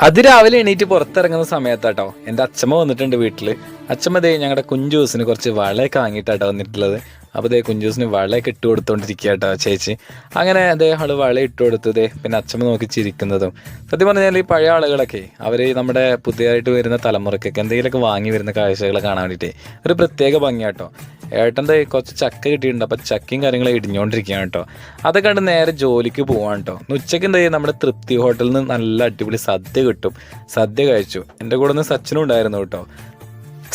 അതിരാവിലെ എണീറ്റ് പുറത്തിറങ്ങുന്ന സമയത്താട്ടോ. എന്റെ അച്ഛമ്മ വന്നിട്ടുണ്ട് വീട്ടിൽ അച്ഛമ്മ ദേ ഞങ്ങളുടെ കുഞ്ചൂസിന് കുറച്ച് വളയൊക്കെ വാങ്ങിയിട്ടാട്ടോ വന്നിട്ടുള്ളത്. അപ്പോൾ ദേ കുഞ്ചൂസിന് വളയൊക്കെ ഇട്ട് കൊടുത്തോണ്ടിരിക്കുക കേട്ടോ ചേച്ചി. അങ്ങനെ അതേ ആൾ വള ഇട്ട് കൊടുത്തത് പിന്നെ അച്ഛമ്മ നോക്കി ചിരിക്കുന്നതും. സത്യം പറഞ്ഞാൽ ഈ പഴയ ആളുകളൊക്കെ അവർ നമ്മുടെ പുതിയതായിട്ട് വരുന്ന തലമുറക്കൊക്കെ എന്തെങ്കിലുമൊക്കെ വാങ്ങി വരുന്ന കാഴ്ചകൾ കാണാൻ വേണ്ടിയിട്ട് ഒരു പ്രത്യേക ഭംഗിയാട്ടോ. ഏട്ടന്റെ കുറച്ച് ചക്ക കിട്ടിയിട്ടുണ്ട്. അപ്പം ചക്കയും കാര്യങ്ങളും ഇടിഞ്ഞുകൊണ്ടിരിക്കുകയാണ് കേട്ടോ. അതൊക്കെ കണ്ട് നേരെ ജോലിക്ക് പോവാണ് കേട്ടോ. ഉച്ചയ്ക്ക് എന്താ നമ്മുടെ തൃപ്തി ഹോട്ടലിൽ നിന്ന് നല്ല അടിപൊളി സദ്യ കിട്ടും. സദ്യ കഴിച്ചു. എന്റെ കൂടെ ഒന്ന് സച്ചിനും ഉണ്ടായിരുന്നു കേട്ടോ.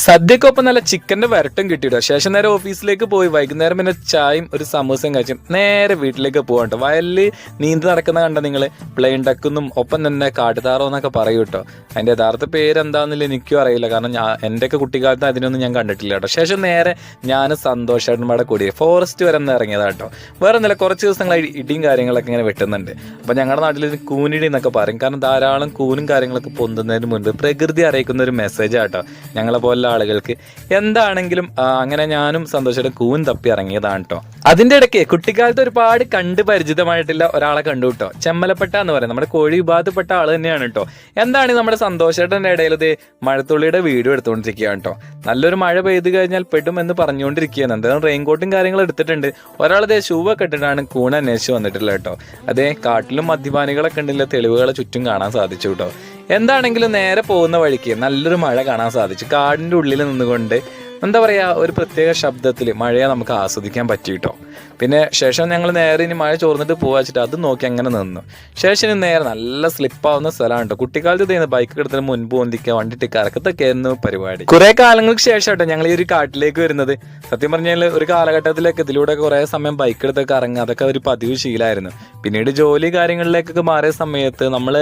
സദ്യക്കൊപ്പം നല്ല ചിക്കന്റെ വരട്ടും കിട്ടിയിട്ടോ. ശേഷം നേരെ ഓഫീസിലേക്ക് പോയി. വൈകുന്നേരം പിന്നെ ചായയും ഒരു സമൂസയും കഴിച്ചും നേരെ വീട്ടിലേക്ക് പോകട്ടോ വയലിൽ നീന്തി നടക്കുന്ന കണ്ട നിങ്ങൾ പ്ലെയിൻ ഡക്കുന്നും ഒപ്പം തന്നെ കാട്ടുതാറോ എന്നൊക്കെ പറയൂ കേട്ടോ അതിന്റെ യഥാർത്ഥ പേര് എനിക്കും അറിയില്ല. കാരണം ഞാൻ എന്റെയൊക്കെ കുട്ടിക്കാലത്ത് അതിനൊന്നും ഞാൻ കണ്ടിട്ടില്ല കേട്ടോ ശേഷം നേരെ ഞാൻ സന്തോഷേട്ടന്മാരുടെ കൂടി. ഫോറസ്റ്റ് വരെ ഒന്ന് ഇറങ്ങിയതാ കേട്ടോ വേറെ ഒന്നുമില്ല. കുറച്ച് ദിവസങ്ങളായി ഇടിയും കാര്യങ്ങളൊക്കെ ഇങ്ങനെ വെട്ടുന്നുണ്ട്. അപ്പം ഞങ്ങളുടെ നാട്ടിൽ കൂനിടി എന്നൊക്കെ പറയും. കാരണം ധാരാളം കൂനും കാര്യങ്ങളൊക്കെ പൊന്തുന്നതിന് മുൻപ് പ്രകൃതി അറിയിക്കുന്ന ഒരു മെസ്സേജാട്ടോ ഞങ്ങളെ ഞങ്ങളെ പോലുള്ള ആളുകൾക്ക് എന്താണെങ്കിലും അങ്ങനെ ഞാനും സന്തോഷം കൂൻ തപ്പി ഇറങ്ങിയതാണ് കേട്ടോ അതിന്റെ ഇടയ്ക്ക് കുട്ടിക്കാലത്ത് ഒരുപാട് കണ്ട് പരിചിതമായിട്ടുള്ള ഒരാളെ കണ്ടു കേട്ടോ ചെമ്മലപ്പെട്ട എന്ന് പറയുന്നത് നമ്മുടെ കോഴി വിഭാഗത്തിൽപ്പെട്ട ആൾ തന്നെയാണ് കേട്ടോ എന്താണ് നമ്മുടെ സന്തോഷേട്ടന്റെ ഇടയിൽ ഇത് മഴത്തുള്ളിയുടെ വീഡിയോ എടുത്തുകൊണ്ടിരിക്കുകയാണ് കേട്ടോ നല്ലൊരു മഴ പെയ്തു കഴിഞ്ഞാൽ പെടും എന്ന് പറഞ്ഞുകൊണ്ടിരിക്കുകയാണ്. എന്തായാലും റെയിൻകോട്ടും കാര്യങ്ങളും എടുത്തിട്ടുണ്ട്. ഒരാൾ ഷൂവൊക്കെ ഇട്ടിട്ടാണ് കൂൺ അന്വേഷിച്ച് വന്നിട്ടുള്ളത് കേട്ടോ അതേ കാട്ടിലും മദ്യപാനികളൊക്കെ ഉണ്ടല്ലോ തെളിവുകളെ ചുറ്റും കാണാൻ സാധിച്ചു കേട്ടോ എന്താണെങ്കിലും നേരെ പോകുന്ന വഴിക്ക് നല്ലൊരു മഴ കാണാൻ സാധിച്ചു. കാടിന്റെ ഉള്ളിൽ നിന്നുകൊണ്ട് എന്താ പറയുക ഒരു പ്രത്യേക ശബ്ദത്തിൽ മഴയെ നമുക്ക് ആസ്വദിക്കാൻ പറ്റി കേട്ടോ പിന്നെ ശേഷം ഞങ്ങൾ നേരെ ഇനി മഴ ചോർന്നിട്ട് പോവാ വെച്ചിട്ട് അത് നോക്കി അങ്ങനെ നിന്നു. ശേഷം ഇനി നേരെ നല്ല സ്ലിപ്പാവുന്ന സ്ഥലമാണ് കേട്ടോ കുട്ടിക്കാലത്ത് ചെയ്യുന്ന ബൈക്ക് കിടത്തിന് മുൻപ് ഒന്നിക്കുക വണ്ടി ഇട്ട് കറക്കത്തൊക്കെ ആയിരുന്നു പരിപാടി. കുറെ കാലങ്ങൾക്ക് ശേഷം കേട്ടോ ഞങ്ങൾ ഈ ഒരു കാട്ടിലേക്ക് വരുന്നത്. സത്യം പറഞ്ഞാൽ ഒരു കാലഘട്ടത്തിലേക്ക് ഇതിലൂടെ കുറെ സമയം ബൈക്ക് എടുത്തൊക്കെ ഇറങ്ങുക അതൊക്കെ ഒരു പതിവ് ശീലമായിരുന്നു പിന്നീട് ജോലി കാര്യങ്ങളിലേക്കൊക്കെ മാറിയ സമയത്ത് നമ്മൾ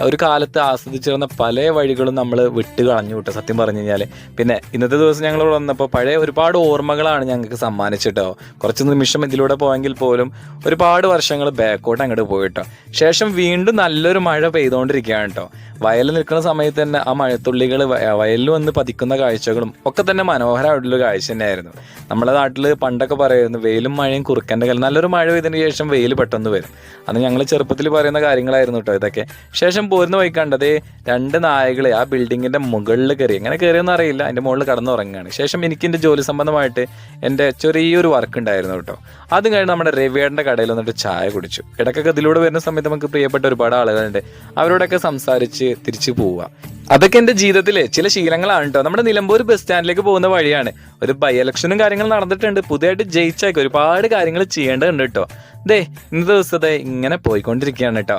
ഒരു കാലത്ത് ആസ്വദിച്ചിരുന്ന പല വഴികളും നമ്മൾ വിട്ട് കളഞ്ഞു വിട്ടു സത്യം പറഞ്ഞു കഴിഞ്ഞാൽ പിന്നെ ഇന്നത്തെ ദിവസം ഞങ്ങൾ വന്നപ്പോൾ പഴയ ഒരുപാട് ഓർമ്മകളാണ് ഞങ്ങൾക്ക് സമ്മാനിച്ചിട്ടോ കുറച്ച് നിമിഷം ഇതിലൂടെ പോയെങ്കിൽ പോലും ഒരുപാട് വർഷങ്ങൾ ബാക്കോട്ട് അങ്ങോട്ട് പോയിട്ടോ. ശേഷം വീണ്ടും നല്ലൊരു മഴ പെയ്തുകൊണ്ടിരിക്കുകയാണ് കേട്ടോ വയലിൽ നിൽക്കുന്ന സമയത്ത് തന്നെ ആ മഴത്തുള്ളികൾ വയലിൽ വന്ന് പതിക്കുന്ന കാഴ്ചകളും ഒക്കെ തന്നെ മനോഹരമായിട്ടുള്ള കാഴ്ച തന്നെയായിരുന്നു. നമ്മുടെ നാട്ടിൽ പണ്ടൊക്കെ പറയുന്നു വെയിലും മഴയും കുറുക്കന്റെ കല നല്ലൊരു മഴ പെയ്തതിന് ശേഷം വെയിൽ പെട്ടെന്ന് വരും. അന്ന് ഞങ്ങൾ ചെറുപ്പത്തിൽ പറയുന്ന കാര്യങ്ങളായിരുന്നു കേട്ടോ ഇതൊക്കെ. ശേഷം പോരുന്ന പോയി കണ്ടത് രണ്ട് നായകളെ ആ ബിൽഡിങ്ങിന്റെ മുകളിൽ കയറി. എങ്ങനെ കയറിയെന്ന് അറിയില്ല. അതിന്റെ മുകളിൽ കടന്നുറങ്ങുകയാണ്. ശേഷം എനിക്ക് എന്റെ ജോലി സംബന്ധമായിട്ട് എന്റെ ചെറിയൊരു വർക്ക് ഉണ്ടായിരുന്നു കേട്ടോ അത് കഴിഞ്ഞ് നമ്മുടെ രവിയേട്ടന്റെ കടയിൽ വന്നിട്ട് ചായ കുടിച്ചു. ഇടയ്ക്കൊക്കെ ഇതിലൂടെ വരുന്ന സമയത്ത് നമുക്ക് പ്രിയപ്പെട്ട ഒരുപാട് ആളുകളുണ്ട്. അവരോടൊക്കെ സംസാരിച്ച് തിരിച്ചു പോവുക അതൊക്കെ എന്റെ ജീവിതത്തിലെ ചില ശീലങ്ങളാണ് കേട്ടോ നമ്മുടെ നിലമ്പൂർ ബസ് സ്റ്റാൻഡിലേക്ക് പോകുന്ന വഴിയാണ്. ഒരു ബൈ ഇലക്ഷനും കാര്യങ്ങളും നടന്നിട്ടുണ്ട്. പുതിയതായിട്ട് ജയിച്ചേക്ക് ഒരുപാട് കാര്യങ്ങൾ ചെയ്യേണ്ടതുണ്ട് കേട്ടോ ദേ ഇന്നത്തെ ദിവസത്തെ ഇങ്ങനെ പോയിക്കൊണ്ടിരിക്കുകയാണ് കേട്ടോ